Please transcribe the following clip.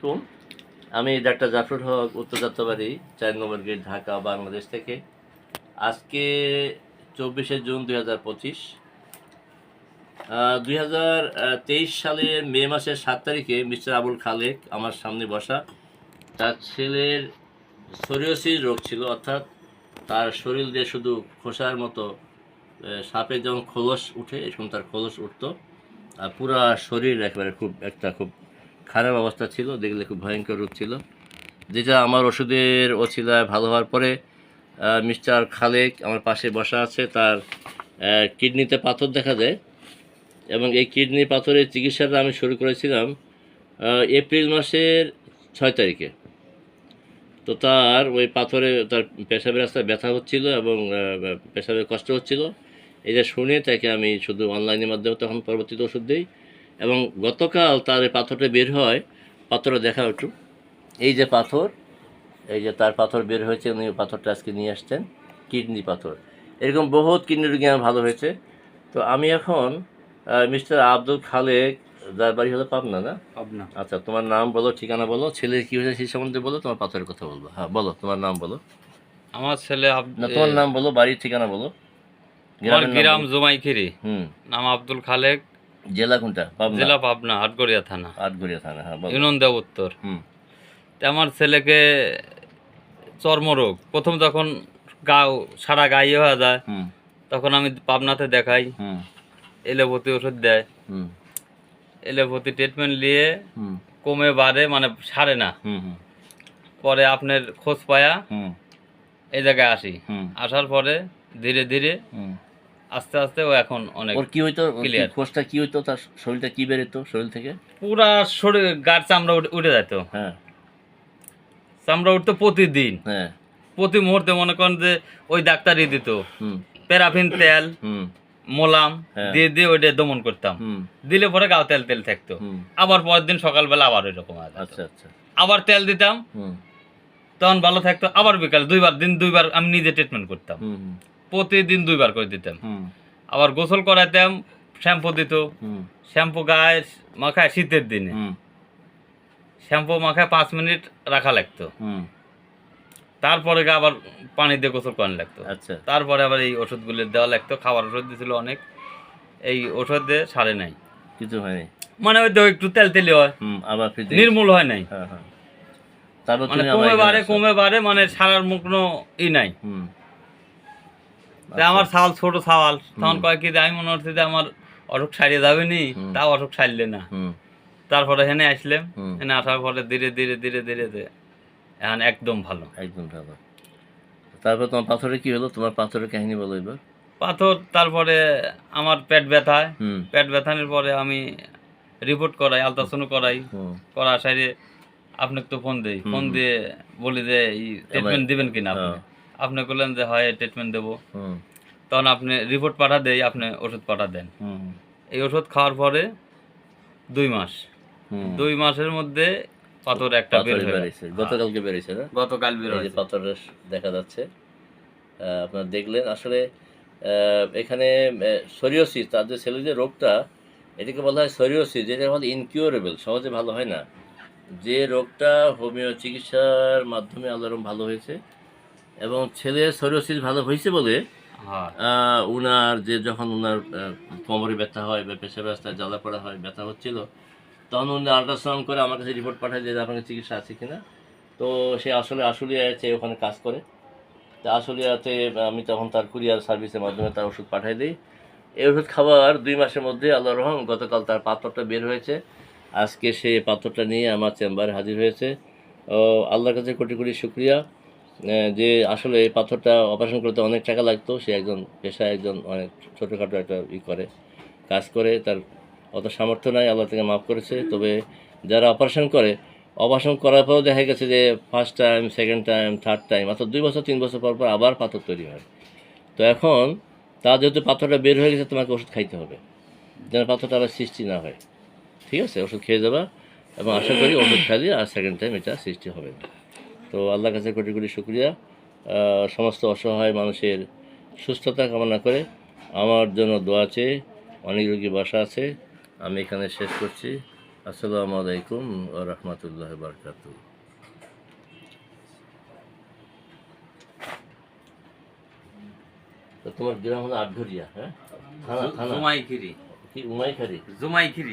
আলাইকুম। আমি ডাক্তার জাফর হক উত্তর যাত্রাবাড়ি চার নম্বর গেট ঢাকা, বাংলাদেশ থেকে। আজকে চব্বিশে জুন দুই হাজার পঁচিশ। দুই হাজার তেইশ সালের মে মাসের সাত তারিখে মিস্টার আবুল খালেক আমার সামনে বসা। তার ছেলের সোরিওসিস রোগ ছিল, অর্থাৎ তার শরীর দিয়ে শুধু খোসার মতো সাপে যেমন খোলস উঠে, এরকম তার খোলস উঠতো। আর পুরা শরীর একেবারে খুব, একটা খুব খারাপ অবস্থা ছিল, দেখলে খুব ভয়ঙ্কর রূপ ছিল। যেটা আমার ওষুধের ওছিলায় ভালো হওয়ার পরে মিস্টার খালেক আমার পাশে বসা আছে, তার কিডনিতে পাথর দেখা দেয়। এবং এই কিডনি পাথরের চিকিৎসাটা আমি শুরু করেছিলাম এপ্রিল মাসের ছয় তারিখে। তো তার ওই পাথরে তার পেশাবের রাস্তায় ব্যথা হচ্ছিল এবং পেশাবের কষ্ট হচ্ছিল। এটা শুনে তাকে আমি শুধু অনলাইনের মাধ্যমে তখন পরবর্তীতে ওষুধ দিই। এবং গতকাল তার এই পাথরটা বের হয় পাথরটা দেখা একটু। এই যে পাথর এই যে তার পাথর বের হয়েছে উনি পাথরটা আজকে নিয়ে আসছেন কিডনি পাথর। এরকম বহুত কিডনি রোগী আমার ভালো হয়েছে। তো আমি এখন মিস্টার আব্দুল খালেক যার বাড়ি হলো পাবনা না? পাবনা। আচ্ছা তোমার নাম বলো ঠিকানা বলো ছেলের কি হয়েছে সেই সম্বন্ধে বলো তোমার পাথরের কথা বলব। হ্যাঁ বলো তোমার নাম বলো। আমার ছেলে না তোমার নাম বলো বাড়ির ঠিকানা বলো। গ্রাম। জুমাইখিরি। হুম। নাম আব্দুল খালেক। জেলা কোনটা? পাবনা। জেলা পাবনা হাটগড়িয়া থানা। আটগড়িয়া থানা হ্যাঁ ইউনিয়ন দেব উত্তর হুম। তা আমার ছেলেকে চর্মরোগ। প্রথম যখন গা সারা গায়ে হয়ে যায় তখন আমি পাবনাতে দেখাই। এলোপতি ওষুধ দেয়। এলোপতি ট্রিটমেন্ট নিয়ে কমে বাড়ে মানে সারে না। পরে আপনার খোঁজ পায়া এই জায়গায় আসি। আসার পরে ধীরে ধীরে আস্তে আস্তে ও এখন অনেক ওর কি হইতো? কোষটা কি হইতো? তার শরীরটা কি বেরোতো শরীর থেকে? পুরা শরীর গার চামড়া উঠে- যেত হ্যাঁ। চামড়া উঠতো প্রতিদিন। হ্যাঁ। প্রতি মুহূর্তে মনে করেন যে ওই ডাক্তারই দিত। হুম। প্যারাফিন তেল হুম। মোলাম হ্যাঁ। দিয়ে দিয়ে ওইটা দমন করতাম। দিলে পরে গাও তেল তেল থাকতো। আবার পরের দিন সকালবেলা আবার ওই রকম আচ্ছা আচ্ছা। আবার তেল দিতাম। তখন ভালো থাকতো। আবার বিকাল দুইবার দিন দুইবার আমি নিজে ট্রিটমেন্ট করতাম। প্রতিদিন দুইবার করে দিতাম আবার গোসল করাইতাম শ্যাম্পু দিত। শ্যাম্পু গায়ে মাখায় শীতের দিনে। শ্যাম্পু মাখায় পাঁচ মিনিট রাখা লাগতো। তারপরে আবার পানি দিয়ে গোসল করানো লাগতো। আচ্ছা। তারপরে আবার এই ওষুধগুলো দেওয়া লাগতো খাবার ওষুধ দিয়েছিল অনেক। এই ওষুধ দিয়ে সারে নাই। কিছু হয়নি মানে ওই তো একটু তেল তেলি হয়। আবার নির্মূল হয় নাই। হ্যাঁ হ্যাঁ। তারপর মানে কমে বাড়ে কমে বাড়ে মানে সারার মুখ ই নাই। আমার ছাল ছোট ছাল তখন কয় কি আমি মনে হচ্ছে যে আমার অসুখ সারিয়ে যাবে নি তাও অসুখ সারলে না। তারপরে হেনে আসলাম। হেনে আসার পরে ধীরে ধীরে ধীরে ধীরে ধীরে এখন একদম ভালো। একদম ভালো। তারপর তোমার পাথরে কি হলো? তোমার পাথরের কাহিনী বলো এবার। পাথর তারপরে আমার পেট ব্যথায় পেট ব্যথানোর পরে আমি রিপোর্ট করাই আলট্রাসাউন্ড করাই। করা সাইডে আপনাকে তো ফোন দেই। ফোন দিয়ে বলি যে এই ট্রিটমেন্ট দিবেন কিনা আপনি? হ্যাঁ। আপনি বললেন যে হয় ট্রিটমেন্ট দেবো। তখন আপনি রিপোর্ট পাঠা দেই আপনি ওষুধ পাঠা দেন। হুম। এই ওষুধ খাওয়ার পরে দুই মাস। হুম। দুই মাসের মধ্যে পাথর একটা বের হয়ে বেরিয়েছে। গতকালকে বেরিয়েছে না? গতকাল বের এই হয়েছে। পাথরের দেখা যাচ্ছে। আপনারা দেখলেন আসলে এখানে সরিওসিস তার যে ছেলে যে রোগটা এটাকে বলা হয় সরিওসিস যেটা বলে ইনকিউরেবল সহজে ভালো হয় না। যে রোগটা হোমিও চিকিৎসার মাধ্যমে আল্লাহরম ভালো হয়েছে। এবং ছেলের সরিওসিস ভালো হয়েছে বলে হ্যাঁ। উনার যে যখন উনার কোমরে ব্যথা হয় বা পেশা রাস্তায় জ্বালা পড়া হয় ব্যথা হচ্ছিল তখন উনি আল্ট্রাসাউন্ড করে আমার কাছে রিপোর্ট পাঠায় যে আপনার চিকিৎসা আছে কিনা। তো সে আসলে আশুলিয়াতে ওখানে কাজ করে। তা আশুলিয়াতে আমি তখন তার কুরিয়ার সার্ভিসের মাধ্যমে তার ওষুধ পাঠাই দিই। এই ওষুধ খাওয়ার দুই মাসের মধ্যে আল্লাহ রহম গতকাল তার পাথরটা বের হয়েছে। আজকে সে পাথরটা নিয়ে আমার চেম্বারে হাজির হয়েছে। ও আল্লাহর কাছে কোটি কোটি শুক্রিয়া। যে আসলে এই পাথরটা অপারেশন করতে অনেক টাকা লাগতো সে একজন পেশায় একজন অনেক ছোটোখাটো একটা ই করে কাজ করে তার অত সামর্থ্য নাই আল্লাহ থেকে মাফ করেছে। তবে যারা অপারেশন করে অপারেশন করার পরেও দেখা গেছে যে first time second time third time অর্থাৎ দুই বছর তিন বছর পর পর আবার পাথর তৈরি হয়। তো এখন তা যেহেতু পাথরটা বের হয়ে গেছে তোমাকে ওষুধ খাইতে হবে যেন পাথরটা আবার সৃষ্টি না হয়। ঠিক আছে? ওষুধ খেয়ে যাবা এবং আশা করি ওষুধ খাইলে আর সেকেন্ড টাইম এটা সৃষ্টি হবে না। তো আল্লাহর কাছে কোটি কোটি শুক্রিয়া। সমস্ত অসহায় মানুষের সুস্থতা কামনা করে আমার জন্য দোয়া আছে অনেক রোগী বাসা আছে। আমি এখানে শেষ করছি। আসসালামু আলাইকুম রহমতুল্লাহ বারকাত তোমার গ্রাম হলো আটঘরিয়া হ্যাঁ? জুমাইখিরি। কি উমাইখারি? জুমাইখিরি।